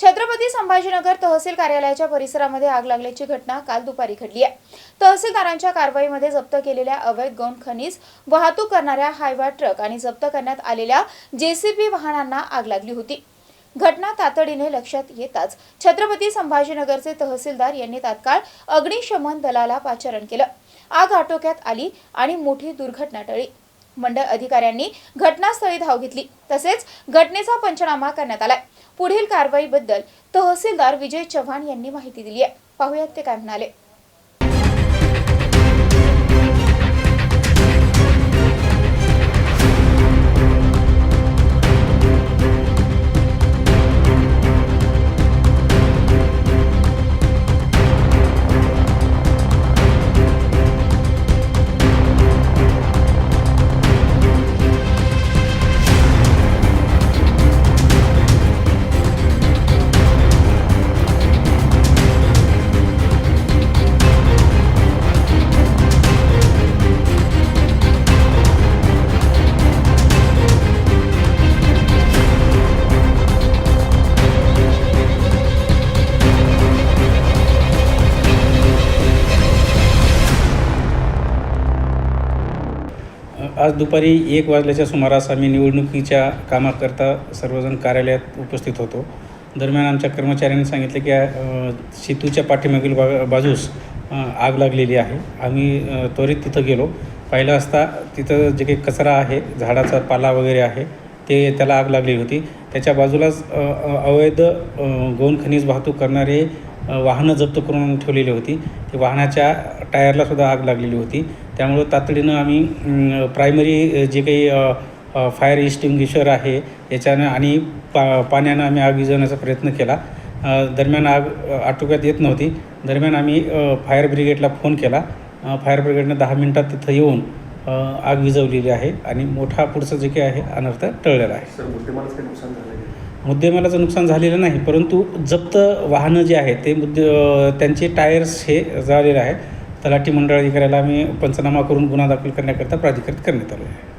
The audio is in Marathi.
छत्रपती संभाजीनगर तहसील कार्यालयाच्या परिसरामध्ये आग लागल्याची घटना काल दुपारी घडली आहे. तहसीलदारांच्या कारवाईमध्ये जप्त केलेल्या अवैध गौण खनिज वाहतूक करणाऱ्या हायवा ट्रक आणि जप्त करण्यात आलेल्या जेसीबी वाहनांना आग लागली होती. घटना तातडीने लक्षात येताच छत्रपती संभाजीनगरचे तहसीलदार यांनी तात्काळ अग्निशमन दलाला पाचारण केलं. आग आटोक्यात आली आणि मोठी दुर्घटना टळली. मंडळ अधिकाऱ्यांनी घटनास्थळी धाव घेतली. तसेच घटनेचा पंचनामा करण्यात आलाय. पुढील कारवाईबद्दल तहसीलदार विजय चव्हाण यांनी माहिती दिली आहे. पाहुयात ते काय म्हणाले. आज दुपारी एक वाजल्याच्या सुमारास आम्ही निवडणुकीच्या कामाकरता सर्वजण कार्यालयात उपस्थित होतो. दरम्यान आमच्या कर्मचाऱ्यांनी सांगितले की सेतूच्या पाठीमागील बा बाजूस आग लागलेली आहे. आम्ही त्वरित तिथं गेलो. पाहिलं असता तिथं जे काही कचरा आहे झाडाचा पाला वगैरे आहे ते त्याला आग लागलेली होती. त्याच्या बाजूलाच अवैध गोन खनिज वाहतूक करणारे वाहनं जप्त करून ठेवलेली होती. ती वाहनाच्या टायरलासुद्धा आग लागलेली होती. त्यामुळं तातडीनं आम्ही प्रायमरी जे काही फायर इस्टिंग्विशर आहे याच्यानं आणि पा पाण्यानं आम्ही आग विझवण्याचा प्रयत्न केला. दरम्यान आग आटोक्यात येत नव्हती. दरम्यान आम्ही फायर ब्रिगेडला फोन केला. फायर ब्रिगेडनं दहा मिनटात तिथं येऊन आग विझवलेली आहे आणि मोठा पुढचं जे काही आहे अनर्थ टळलेला आहे. सर मुद्देमालाचं नुकसान झालेलं नाही परंतु जप्त वाहनं जे आहेत ते मुद्दे त्यांचे टायर्स हे झालेलं आहे. तलाठी मंडळ अधिकाऱ्याला आम्ही पंचनामा करून गुन्हा दाखल करण्याकरता प्राधिकृत करण्यात आलो आहे